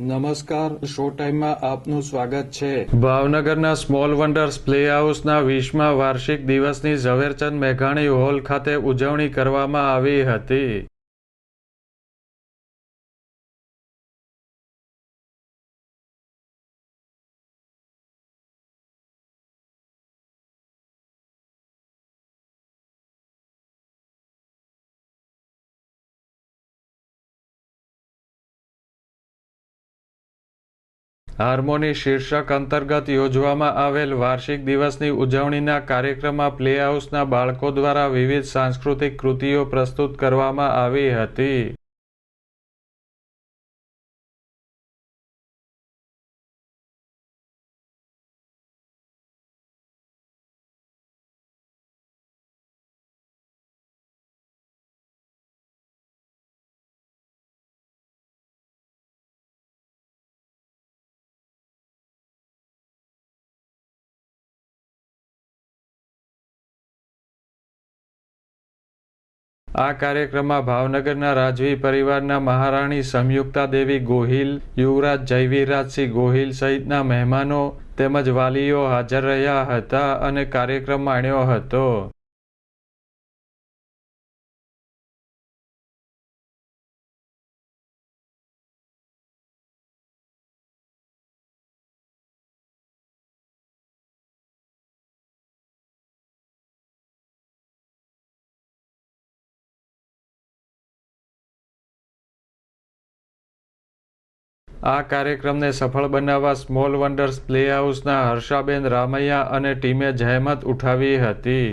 નમસ્કાર, શો ટાઈમમાં આપનું સ્વાગત છે. ભાવનગરના સ્મોલ વન્ડર્સ પ્લે હાઉસના વીસમા વાર્ષિક દિવસની ઝવેરચંદ મેઘાણી હોલ ખાતે ઉજવણી કરવામાં આવી હતી. હાર્મોની શીર્ષક અંતર્ગત યોજવામાં આવેલ વાર્ષિક દિવસની ઉજવણીના કાર્યક્રમમાં પ્લે હાઉસના બાળકો દ્વારા વિવિધ સાંસ્કૃતિક કૃતિઓ પ્રસ્તુત કરવામાં આવી હતી. આ કાર્યક્રમમાં ભાવનગરના રાજવી પરિવારના મહારાણી સંયુક્તા દેવી ગોહિલ, યુવરાજ જયવીરરાજસિંહ ગોહિલ સહિતના મહેમાનો તેમજ વાલીઓ હાજર રહ્યા હતા અને કાર્યક્રમ માણ્યો હતો. આ કાર્યક્રમને સફળ બનાવવા સ્મોલ વન્ડર્સ પ્લે હાઉસના હર્ષાબેન રામૈયા અને ટીમે જહેમત ઉઠાવી હતી.